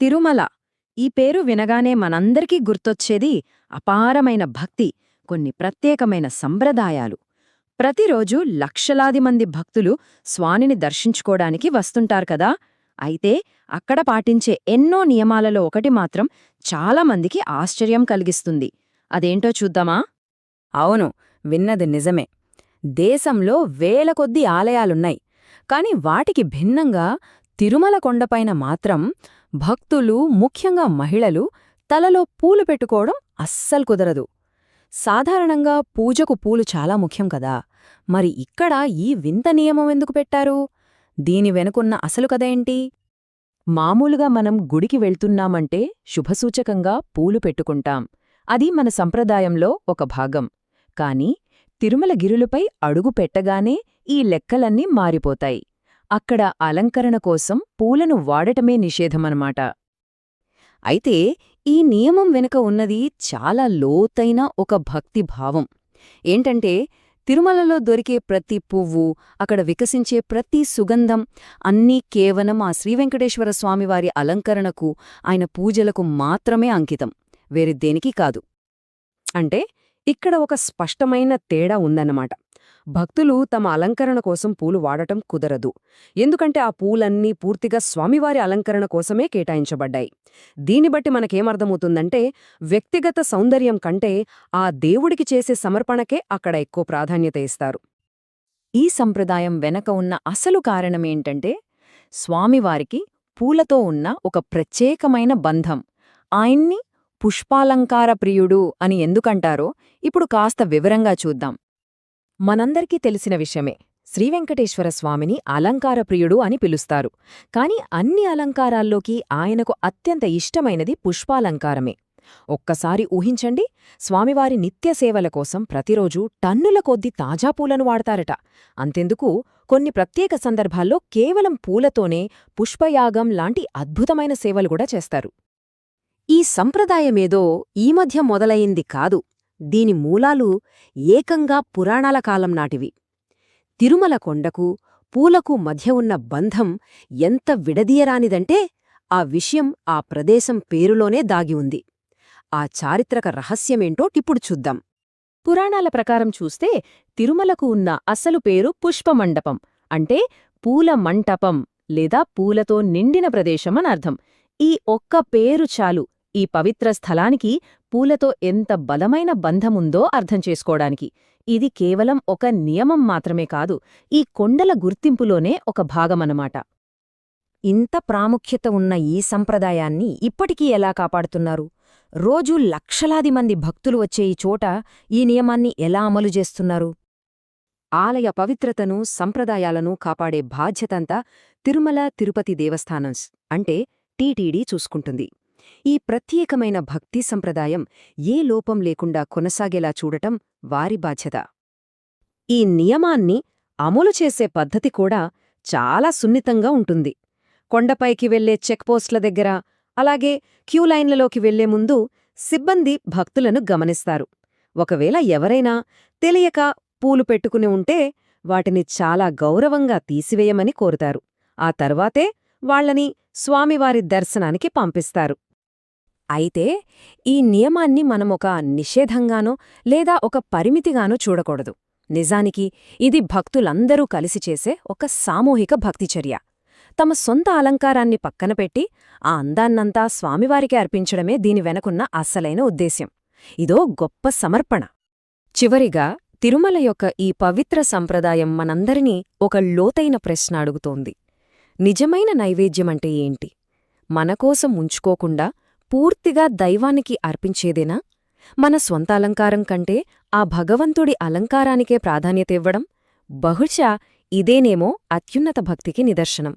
తిరుమల. ఈ పేరు వినగానే మనందరికీ గుర్తొచ్చేది అపారమైన భక్తి కొన్ని ప్రత్యేకమైన సంప్రదాయాలు. ప్రతిరోజు లక్షలాది మంది భక్తులు స్వామిని దర్శించుకోడానికి వస్తుంటారు కదా! అయితే అక్కడ పాటించే ఎన్నో నియమాలలో ఒకటి మాత్రం చాలా మందికి ఆశ్చర్యం కలిగిస్తుంది. అదేంటో చూద్దామా? అవును విన్నది నిజమే. దేశంలో వేలకొద్దీ ఆలయాలున్నాయి. కాని వాటికి భిన్నంగా తిరుమల కొండపైన మాత్రం భక్తులు ముఖ్యంగా మహిళలు తలలో పూలు పెట్టుకోవడం అస్సలు కుదరదు. సాధారణంగా పూజకు పూలు చాలా ముఖ్యం కదా. మరి ఇక్కడ ఈ వింత నియమం ఎందుకు పెట్టారు? దీని వెనుకున్న అసలు కథ ఏంటి? మామూలుగా మనం గుడికి వెళ్తున్నామంటే శుభసూచకంగా పూలు పెట్టుకుంటాం. అది మన సంప్రదాయంలో ఒక భాగం. కాని తిరుమల గిరులపై అడుగు పెట్టగానే ఈ లెక్కలన్నీ మారిపోతాయి. అక్కడ అలంకరణ కోసం పూలను వాడటమే నిషేధమనమాట అయితే ఈ నియమం వెనుక ఉన్నది చాలా లోతైన ఒక భక్తి భావం. ఏంటంటే తిరుమలలో దొరికే ప్రతి పువ్వు అక్కడ వికసించే ప్రతి సుగంధం అన్నీ కేవలం ఆ శ్రీవెంకటేశ్వర స్వామివారి అలంకరణకు ఆయన పూజలకు మాత్రమే అంకితం. వేరే దేనికి కాదు. అంటే ఇక్కడ ఒక స్పష్టమైన తేడా ఉందన్నమాట. భక్తులు తమ అలంకరణ కోసం పూలు వాడటం కుదరదు. ఎందుకంటే ఆ పూలన్నీ పూర్తిగా స్వామివారి అలంకరణ కోసమే కేటాయించబడ్డాయి. దీన్ని బట్టి మనకేమర్థమవుతుందంటే వ్యక్తిగత సౌందర్యం కంటే ఆ దేవుడికి చేసే సమర్పణకే అక్కడ ఎక్కువ ప్రాధాన్యత ఇస్తారు. ఈ సంప్రదాయం వెనక ఉన్న అసలు కారణమేంటంటే స్వామివారికి పూలతో ఉన్న ఒక ప్రత్యేకమైన బంధం. ఆయన్ని పుష్పాలంకార ప్రియుడు అని ఎందుకంటారో ఇప్పుడు కాస్త వివరంగా చూద్దాం. మనందరికీ తెలిసిన విషయమే. శ్రీవెంకటేశ్వర స్వామిని అలంకారప్రియుడు అని పిలుస్తారు. కాని అన్ని అలంకారాల్లోకి ఆయనకు అత్యంత ఇష్టమైనది పుష్పాలంకారమే. ఒక్కసారి ఊహించండి స్వామివారి నిత్య సేవల కోసం ప్రతిరోజూ టన్నుల కొద్దీ తాజా పూలను వాడతారట. అంతెందుకు కొన్ని ప్రత్యేక సందర్భాల్లో కేవలం పూలతోనే పుష్పయాగం లాంటి అద్భుతమైన సేవలు కూడా చేస్తారు. ఈ సంప్రదాయమేదో ఈ మధ్య మొదలయింది కాదు. దీని మూలాలు ఏకంగా పురాణాల కాలం నాటివి. తిరుమల కొండకు పూలకు మధ్య ఉన్న బంధం ఎంత విడదీయరానిదంటే ఆ విషయం ఆ ప్రదేశం పేరులోనే దాగి ఉంది. ఆ చారిత్రక రహస్యమేంటో ఇప్పుడు చూద్దాం. పురాణాల ప్రకారం చూస్తే తిరుమలకు ఉన్న అసలు పేరు పుష్పమండపం అంటే పూల మంటపం లేదా పూలతో నిండిన ప్రదేశమనర్థం ఈ ఒక్క పేరు చాలు ఈ పవిత్ర స్థలానికి పూలతో ఎంత బలమైన బంధముందో అర్థం చేసుకోవడానికి. ఇది కేవలం ఒక నియమం మాత్రమే కాదు ఈ కొండల గుర్తింపులోనే ఒక భాగమనమాట ఇంత ప్రాముఖ్యత ఉన్న ఈ సంప్రదాయాన్ని ఇప్పటికీ ఎలా కాపాడుతున్నారు? రోజూ లక్షలాది మంది భక్తులు వచ్చే ఈ చోట ఈ నియమాన్ని ఎలా అమలు చేస్తున్నారు? ఆలయ పవిత్రతను సంప్రదాయాలను కాపాడే బాధ్యతంతా తిరుమల తిరుపతి దేవస్థానం అంటే టీటీడీ చూసుకుంటుంది. ఈ ప్రత్యేకమైన భక్తి సంప్రదాయం ఏ లోపం లేకుండా కొనసాగేలా చూడటం వారి బాధ్యత. ఈ నియమాన్ని అమలు చేసే పద్ధతి కూడా చాలా సున్నితంగా ఉంటుంది. కొండపైకి వెళ్ళే చెక్పోస్ట్ల దగ్గర అలాగే క్యూలైన్లలోకి వెళ్ళే ముందు సిబ్బంది భక్తులను గమనిస్తారు. ఒకవేళ ఎవరైనా తెలియక పూలు పెట్టుకుని ఉంటే వాటిని చాలా గౌరవంగా తీసివేయమని కోరుతారు. ఆ తర్వాతే వాళ్ళని స్వామివారి దర్శనానికి పంపిస్తారు. అయితే ఈ నియమాన్ని మనమొక నిషేధంగానో లేదా ఒక పరిమితిగానో చూడకూడదు. నిజానికి ఇది భక్తులందరూ కలిసి చేసే ఒక సామూహిక భక్తిచర్య తమ సొంత అలంకారాన్ని పక్కన పెట్టి ఆ అందాన్నంతా స్వామివారికి అర్పించడమే దీని వెనకున్న అస్సలైన ఉద్దేశ్యం. ఇదో గొప్ప సమర్పణ. చివరిగా తిరుమల యొక్క ఈ పవిత్ర సంప్రదాయం మనందరినీ ఒక లోతైన ప్రశ్న అడుగుతోంది. నిజమైన నైవేద్యమంటే ఏంటి? మనకోసం ఉంచుకోకుండా పూర్తిగా దైవానికి అర్పించేదేనా? మన స్వంత అలంకారం కంటే ఆ భగవంతుడి అలంకారానికే ప్రాధాన్యత ఇవ్వడం బహుశా ఇదేనేమో అత్యున్నత భక్తికి నిదర్శనం.